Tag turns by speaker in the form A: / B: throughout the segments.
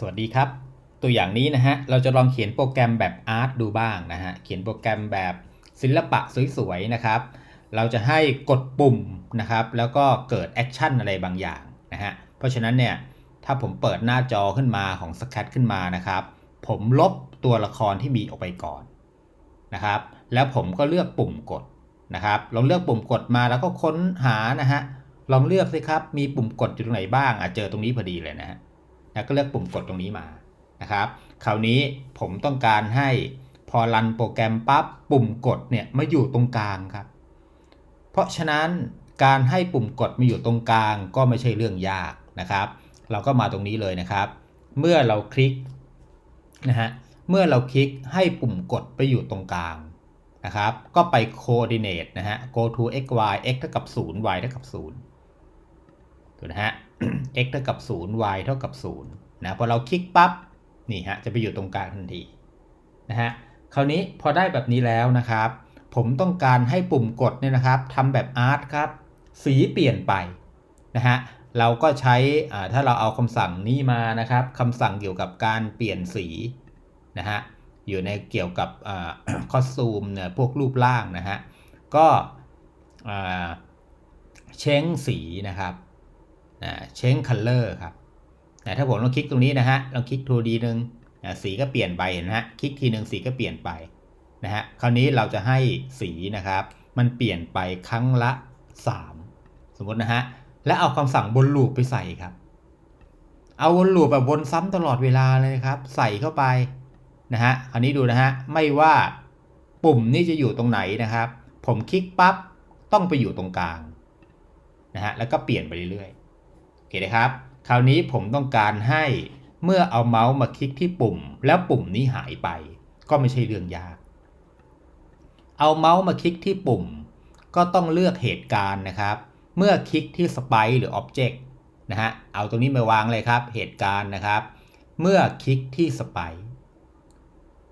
A: สวัสดีครับ ตัวอย่างนี้นะฮะ เราจะลองเขียนโปรแกรมแบบอาร์ตดูบ้างนะฮะ เขียนโปรแกรมแบบศิลปะสวยๆนะครับ เราจะให้กดปุ่มนะครับ แล้วก็เกิดแอคชั่นอะไรบางอย่างนะฮะ เพราะฉะนั้นเนี่ย ถ้าผมเปิดหน้าจอขึ้นมาของสแคตขึ้นมานะครับ ผมลบตัวละครที่มีออกไปก่อนนะครับ แล้วผมก็เลือกปุ่มกดนะครับ ลองเลือกปุ่มกดมาแล้วก็ค้นหานะฮะ ลองเลือกสิครับ มีปุ่มกดอยู่ตรงไหนบ้างอะเจอตรงนี้พอดีเลยนะฮะ แล้วก็เลือกปุ่มกดตรงนี้มานะครับคราวนี้ผมต้องการให้พอรันโปรแกรมปั๊บปุ่มกดเนี่ยมาอยู่ตรงกลางครับ เพราะฉะนั้นการให้ปุ่มกดมาอยู่ตรงกลางก็ไม่ใช่เรื่องยากนะครับ เราก็มาตรงนี้เลยนะครับ เมื่อเราคลิกนะฮะเมื่อเราคลิกให้ปุ่มกดไปอยู่ตรงกลางนะครับ ก็ไป coordinate นะฮะ go to x y x เท่ากับ0 y เท่ากับ0ถูกนะฮะ x เท่ากับ0 y เท่ากับ0นะพอเราคลิกปั๊บนี่ฮะจะไปอยู่ตรงกลางทันทีนะฮะคราวนี้พอได้แบบนี้แล้วนะครับ ผมต้องการให้ปุ่มกดเนี่ยนะครับทำแบบอาร์ตครับสีเปลี่ยนไปนะฮะเราก็ใช้อ่าถ้าเราเอาคำสั่งนี้มานะครับคำสั่งเกี่ยวกับการเปลี่ยนสีนะฮะอยู่ในเกี่ยวกับคอสตูมเนี่ยพวกรูปร่างนะฮะก็อ่าเช้งสีนะครับ เช้งคัลเลอร์ครับนะถ้าผมลองคลิกตรงนี้นะฮะลองคลิกทูดีหนึ่งนะสีก็เปลี่ยนไปเห็นไหมฮะคลิกทีหนึ่งสีก็เปลี่ยนไปนะฮะคราวนี้เราจะให้สีนะครับ มันเปลี่ยนไปครั้งละ 3 สมมตินะฮะแล้วเอาคำสั่งบนลูปไปใส่ครับ เอาวนลูปแบบวนซ้ำตลอดเวลาเลยครับ ใส่เข้าไปนะฮะคราวนี้ดูนะฮะไม่ว่าปุ่มนี้จะอยู่ตรงไหนนะครับ ผมคลิกปั๊บต้องไปอยู่ตรงกลางนะฮะแล้วก็เปลี่ยนไปเรื่อย อเคนะครับ คราวนี้ผมต้องการให้เมื่อเอาเมาส์มาคลิกที่ปุ่ม แล้วปุ่มนี้หายไป ก็ไม่ใช่เรื่องยาก เอาเมาส์มาคลิกที่ปุ่ม ก็ต้องเลือกเหตุการณ์นะครับ เมื่อคลิกที่สไปหรือ Object นะฮะเอาตรงนี้มาวางเลยครับ เหตุการณ์นะครับ เมื่อคลิกที่สไป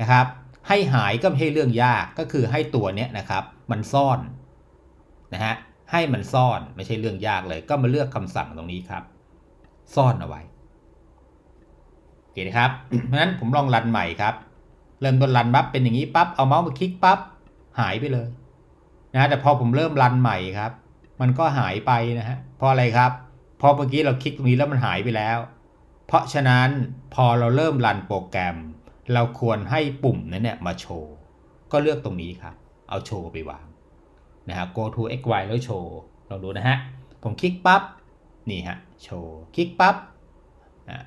A: นะครับให้หายก็ไม่ใช่เรื่องยากก็คือให้ตัวเนี้ยนะครับ มันซ่อนนะฮะ ให้มันซ่อนไม่ใช่เรื่องยากเลย ก็มาเลือกคำสั่งตรงนี้ครับ ซ่อนเอาไว้โอเคนะครับเพราะนั้นผมลองรันใหม่ครับ เริ่มต้นรันปั๊บเป็นอย่างนี้ปั๊บเอาเมาส์มาคลิกปั๊บหายไปเลยนะแต่พอผมเริ่มรันใหม่ครับ มันก็หายไปนะฮะเพราะอะไรครับเพอเมื่อกี้เราคลิกตรงนี้แล้วมันหายไปแล้ว เพราะฉะนั้นพอเราเริ่มรันโปรแกรม เราควรให้ปุ่มนั้นเนี่ยมาโชว์ ก็เลือกตรงนี้ครับ เอาโชว์ไปวาง นะฮะ go to x y แล้วโชว์ลองดูนะฮะ ผมคลิกปั๊บนี่ฮะโชว์คลิกปั๊บนะ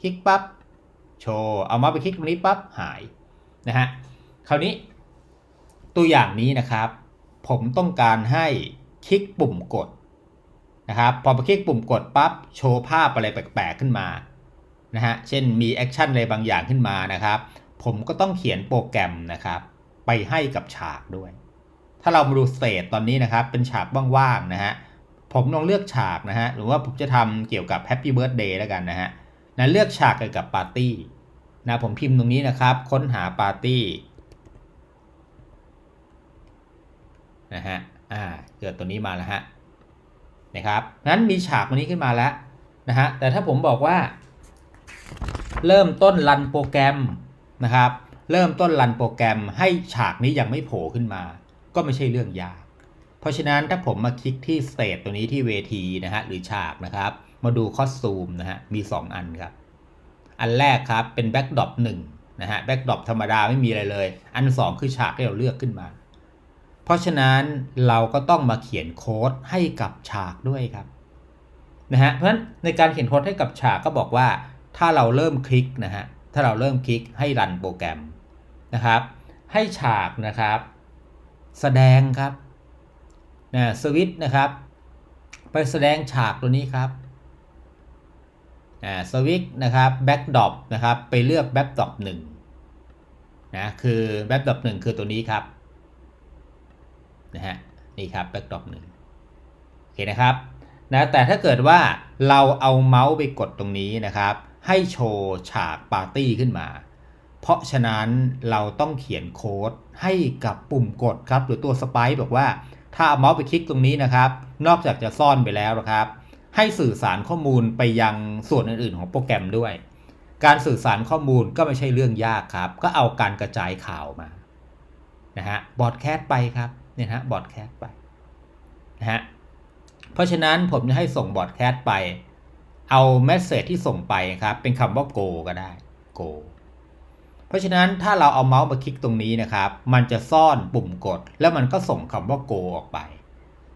A: คลิกปั๊บโชว์เอามาไปคลิกตรงนี้ปั๊บหายนะฮะคราวนี้ตัวอย่างนี้นะครับ ผมต้องการให้คลิกปุ่มกดนะครับพอไปคลิกปุ่มกดปั๊บโชว์ภาพอะไรแปลกๆขึ้นมานะฮะเช่นมีแอคชั่นอะไรบางอย่างขึ้นมานะครับ ผมก็ต้องเขียนโปรแกรมนะครับ ไปให้กับฉากด้วย ถ้าเรามาดูสเตทตอนนี้นะครับ เป็นฉากว่างๆนะฮะ ผมลองเลือกฉากนะฮะ หรือว่าผมจะทำเกี่ยวกับ Happy Birthday แล้วกันนะฮะนะเลือกฉากเกี่ยวกับปาร์ตี้นะผมพิมพ์ตรงนี้นะครับ ค้นหาปาร์ตี้นะฮะ อ่า เกิดตัวนี้มาแล้วฮะ นะครับนั้นมีฉากตัวนี้ขึ้นมาแล้วนะฮะ แต่ถ้าผมบอกว่า เริ่มต้นรันโปรแกรมนะครับ เริ่มต้นรันโปรแกรมให้ฉากนี้ยังไม่โผล่ขึ้นมา ก็ไม่ใช่เรื่องยาก เพราะฉะนั้นถ้าผมมาคลิกที่สเตตตัวนี้ที่เวทีนะฮะหรือฉากนะครับ มาดูคอสตูมนะฮะมี 2 อันครับ อันแรกครับเป็นแบ็กดรอปหนึ่งนะฮะแบ็กดรอปธรรมดาไม่มีอะไรเลย อัน 2 คือฉากที่เราเลือกขึ้นมา เพราะฉะนั้นเราก็ต้องมาเขียนโค้ดให้กับฉากด้วยครับนะฮะเพราะฉะนั้นในการเขียนโค้ดให้กับฉากก็บอกว่า ถ้าเราเริ่มคลิกนะฮะถ้าเราเริ่มคลิกให้รันโปรแกรมนะครับ ให้ฉากนะครับ แสดงครับนะสวิตนะครับ ไปแสดงฉากตัวนี้ครับอ่าสวิตนะครับแบ็กดรอปนะครับไปเลือกแบ็กดรอปหนึ่งนะคือแบ็กดรอปหนึ่งคือตัวนี้ครับนะฮะนี่ครับแบ็กดรอปหนึ่งโอเคนะครับนะแต่ถ้าเกิดว่าเราเอาเมาส์ไปกดตรงนี้นะครับ ให้โชว์ฉากปาร์ตี้ขึ้นมา เพราะฉะนั้นเราต้องเขียนโค้ดให้กับปุ่มกดครับ หรือตัวสไปซ์บอกว่าถ้าเอาเมาส์ไปคลิกตรงนี้นะครับ นอกจากจะซ่อนไปแล้วนะครับ ให้สื่อสารข้อมูลไปยังส่วนอื่นๆ ของโปรแกรมด้วย การสื่อสารข้อมูลก็ไม่ใช่เรื่องยากครับ ก็เอาการกระจายข่าวมานะฮะบอดแคสต์ไปครับเนี่ยฮะบอดแคสต์ไปนะฮะเพราะฉะนั้นผมจะให้ส่งบอดแคสต์ไป เอาเมสเซจที่ส่งไปครับ เป็นคำว่า go ก็ได้ go เพราะฉะนั้นถ้าเราเอาเมาส์มาคลิกตรงนี้นะครับ มันจะซ่อนปุ่มกด แล้วมันก็ส่งคำว่า go ออกไป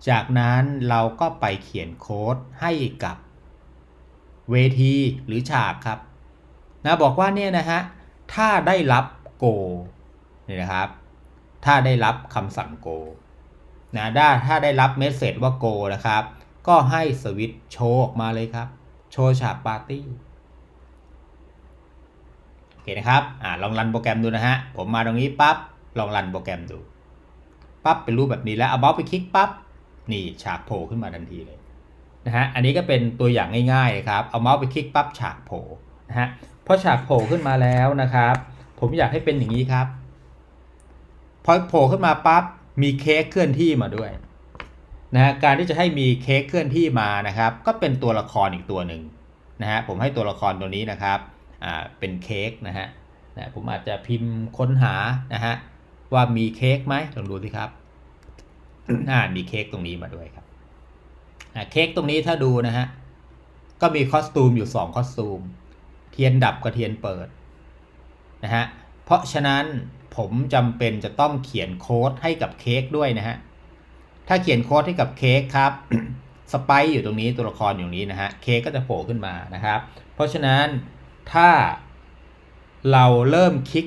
A: จากนั้นเราก็ไปเขียนโค้ดให้กับเวทีหรือฉากครับนะบอกว่าเนี่ยนะฮะถ้าได้รับ go นี่นะครับ ถ้าได้รับคำสั่ง go นะได้ถ้าได้รับเมสเซจว่า go นะครับ ก็ให้สวิตช์โชว์ออกมาเลยครับ โชว์ฉากปาร์ตี้ นะครับอ่าลองรันโปรแกรมดูนะฮะ ผมมาตรงนี้ปั๊บ ลองรันโปรแกรมดู ปั๊บเป็นรูปแบบนี้แล้วเอาเมาส์ไปคลิกปั๊บ นี่ฉากโผล่ขึ้นมาทันทีเลยนะฮะ อันนี้ก็เป็นตัวอย่างง่ายๆนะครับ เอาเมาส์ไปคลิกปั๊บฉากโผล่นะฮะพอฉากโผล่ขึ้นมาแล้วนะครับ ผมอยากให้เป็นอย่างนี้ครับ พอโผล่ขึ้นมาปั๊บ มีเค้กเคลื่อนที่มาด้วยนะฮะ การที่จะให้มีเค้กเคลื่อนที่มานะครับ ก็เป็นตัวละครอีกตัวหนึ่งนะฮะ ผมให้ตัวละครตัวนี้นะครับ อ่าเป็นเค้กนะฮะนะผมอาจจะพิมพ์ค้นหานะฮะว่ามีเค้กไหมลองดูสิครับอ่ามีเค้กตรงนี้มาด้วยครับอ่าเค้กตรงนี้ถ้าดูนะฮะก็มีคอสตูมอยู่2คอสตูม เทียนดับกับเทียนเปิดนะฮะเพราะฉะนั้นผมจำเป็นจะต้องเขียนโค้ดให้กับเค้กด้วยนะฮะถ้าเขียนโค้ดให้กับเค้กครับสไปซ์อยู่ตรงนี้ตัวละครอยู่ตรงนี้นะฮะเค้กก็จะโผล่ขึ้นมานะครับ เพราะฉะนั้น ถ้าเราเริ่มคลิก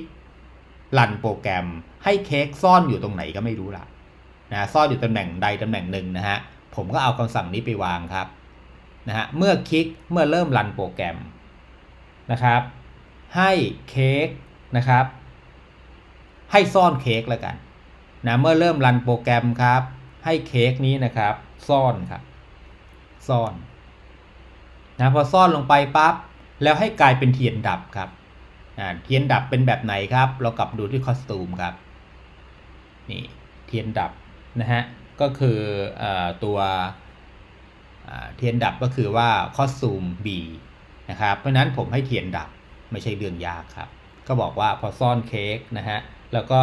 A: รันโปรแกรมให้เค้กซ่อนอยู่ตรงไหนก็ไม่รู้ละนะซ่อนอยู่ตำแหน่งใดตำแหน่งหนึ่งนะฮะผมก็เอาคำสั่งนี้ไปวางครับนะฮะเมื่อคลิกเมื่อเริ่มรันโปรแกรมนะครับ ให้เค้กนะครับ ให้ซ่อนเค้กแล้วกันนะเมื่อเริ่มรันโปรแกรมครับ ให้เค้กนี้นะครับ ซ่อนครับ ซ่อนนะพอซ่อนลงไปปั๊บ แล้วให้กลายเป็นเทียนดับครับเทียนดับเป็นแบบไหนครับ เรากลับดูที่คอสตูมครับนี่เทียนดับนะฮะก็คืออตัวเทียนดับก็คือว่าคอสตูม B นะครับเพราะนั้นผมให้เทียนดับไม่ใช่เรื่องยากครับ ก็บอกว่าพอซ่อนเค้กนะฮะแล้วก็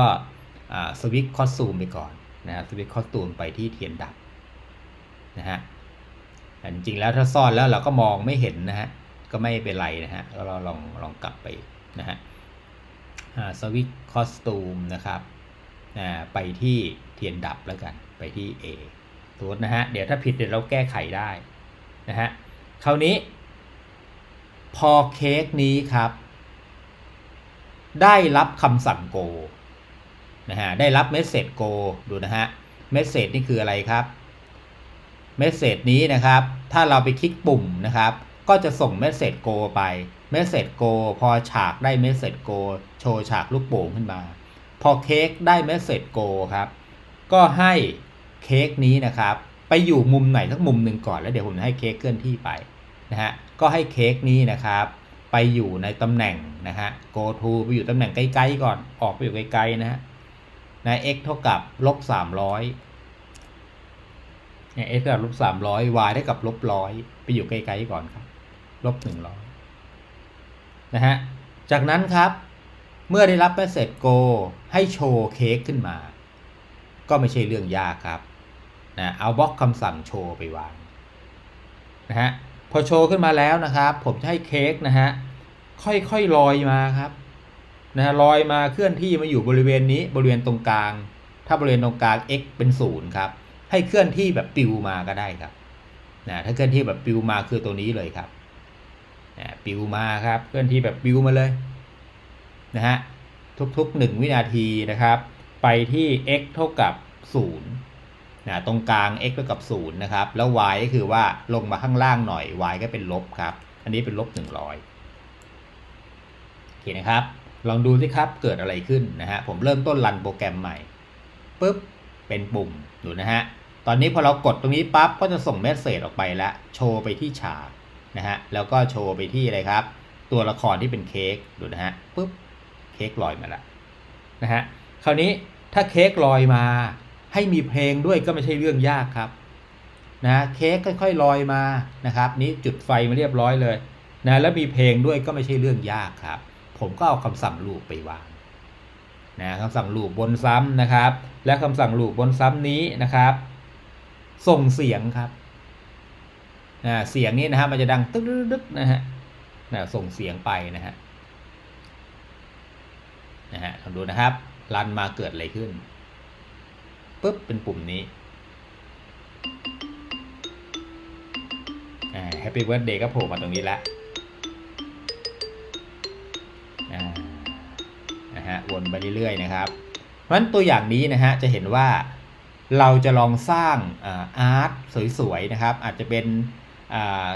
A: สวิตคอสตูมไปก่อนนะสวิตคอสตูมไปที่เทียนดับนะฮะจริงๆแล้วถ้าซ่อนแล้วเราก็มองไม่เห็นนะฮะ ก็ไม่เป็นไรนะฮะเราลองลองกลับไปนะฮะสวิตคอสตูมนะครับไปที่เทียนดับแล้วกันไปที่ A ตัวนะฮะเดี๋ยวถ้าผิดเดี๋ยวเราแก้ไขได้นะฮะคราวนี้ พอเค้กนี้ครับ ได้รับคำสั่งโกนะฮะได้รับเมสเซจโกดูนะฮะเมสเซจนี่คืออะไรครับเมสเซจนี้นะครับ ถ้าเราไปคลิกปุ่มนะครับ ก็จะส่งเมสเซจโกไปเมสเซจโกพอฉากได้เมสเซจโกโชว์ฉากลูกโป่งขึ้นมา พอเค้กได้เมสเซจโกครับ ก็ให้เค้กนี้นะครับ ไปอยู่มุมไหนสักมุมหนึ่งก่อนแล้วเดี๋ยวผมจะให้เค้กเคลื่อนที่ไปนะฮะก็ให้เค้กนี้นะครับ ไปอยู่ในตำแหน่งนะฮะ go to ไปอยู่ตำแหน่งใกล้ๆก่อนออกไปอยู่ไกลๆนะฮะนะ x เท่ากับลบสามร้อย เนี่ย x เท่ากับลบสามร้อย y เท่ากับลบร้อยไปอยู่ไกลๆก่อนครับ ลบหนึ่งร้อยนะฮะ จากนั้นครับ เมื่อได้รับเมสเซจ go ให้โชว์เค้กขึ้นมา ก็ไม่ใช่เรื่องยากครับนะเอาบล็อกคำสั่งโชว์ไปวางนะฮะ พอโชว์ขึ้นมาแล้วนะครับ ผมจะให้เค้กนะฮะ ค่อยๆลอยมาครับนะฮะลอยมาเคลื่อนที่มาอยู่บริเวณนี้บริเวณตรงกลาง ถ้าบริเวณตรงกลาง x เป็นศูนย์ครับ ให้เคลื่อนที่แบบปิวมาก็ได้ครับนะถ้าเคลื่อนที่แบบปิวมาคือตัวนี้เลยครับนะปิวมาครับ เคลื่อนที่แบบปิวมาเลยนะฮะทุกๆ 1 วินาทีนะครับ ไปที่ x เท่ากับ0นะตรงกลาง x เท่ากับ0นะครับ แล้ว y ก็คือว่าลงมาข้างล่างหน่อย y ก็เป็นลบครับ อันนี้เป็นลบ100โอเคนะครับ ลองดูสิครับเกิดอะไรขึ้นนะฮะผมเริ่มต้นรันโปรแกรมใหม่ปุ๊บเป็นปุ่มดูนะฮะ ตอนนี้พอเรากดตรงนี้ปั๊บก็จะส่งเมสเซจออกไปแล้วโชว์ไปที่ฉากนะฮะแล้วก็โชว์ไปที่อะไรครับ ตัวละครที่เป็นเค้กดูนะฮะปุ๊บเค้กลอยมาแล้วนะฮะคราวนี้ถ้าเค้กลอยมาให้มีเพลงด้วยก็ไม่ใช่เรื่องยากครับนะเค้กค่อยๆลอยมานะครับ นี้จุดไฟมาเรียบร้อยเลยนะแล้วมีเพลงด้วยก็ไม่ใช่เรื่องยากครับ ผมก็เอาคำสั่งลูปไปวางนะคำสั่งลูปบนซ้ำนะครับ และคำสั่งลูปบนซ้ำนี้นะครับ ส่งเสียงครับนะเสียงนี้นะฮะมันจะดังตึ๊กดึ๊กนะฮะนะส่งเสียงไปนะฮะนะฮะลองดูนะครับรันมาเกิดอะไรขึ้นปุ๊บเป็นปุ่มนี้แฮปปี้เบิร์ดเดย์ก็โผล่มาตรงนี้ล้วอ่านะฮะวนไปเรื่อยๆนะครับเพราะฉะนั้นตัวอย่างนี้นะฮะจะเห็นว่า เราจะลองสร้างอาร์ตสวยๆนะครับ อาจจะเป็นา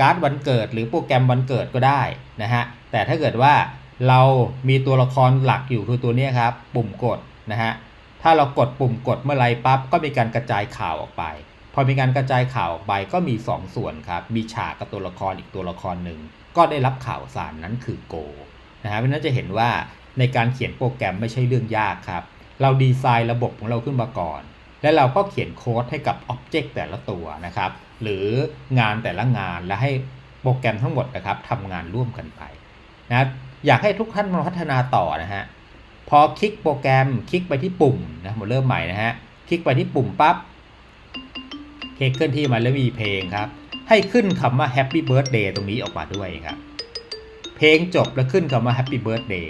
A: การ์ดวันเกิด หรือโปรแกรมวันเกิดก็ได้นะฮะแต่ถ้าเกิดว่าเรามีตัวละครหลักอยู่คือตัวนี้ครับ ปุ่มกดนะฮะถ้าเรากดปุ่มกดเมื่อไรปั๊บก็มีการกระจายข่าวออกไป พอมีการกระจายข่าวออกไปก็มี 2 ส่วนครับ มีฉากกับตัวละครอีกตัวละครหนึ่งก็ได้รับข่าวสารนั้นคือโกนะฮะเพราะฉะนั้นจะเห็นว่าในการเขียนโปรแกรมไม่ใช่เรื่องยากครับ เราดีไซน์ระบบของเราขึ้นมาก่อน และเราก็เขียนโค้ดให้กับอ็อบเจกต์แต่ละตัวนะครับ หรืองานแต่ละงานและให้โปรแกรมทั้งหมดนะครับทำงานร่วมกันไปนะอยากให้ทุกท่านมาพัฒนาต่อนะฮะพอคลิกโปรแกรมคลิกไปที่ปุ่มนะผมเริ่มใหม่นะฮะคลิกไปที่ปุ่มปั๊บเพลงเคลื่อนที่มาแล้วมีเพลงครับ ให้ขึ้นคำว่า Happy Birthday ตรงนี้ออกมาด้วยครับ เพลงจบแล้วขึ้นคำว่า Happy Birthday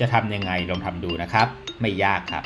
A: จะทำยังไงลองทำดูนะครับ ไม่ยากครับ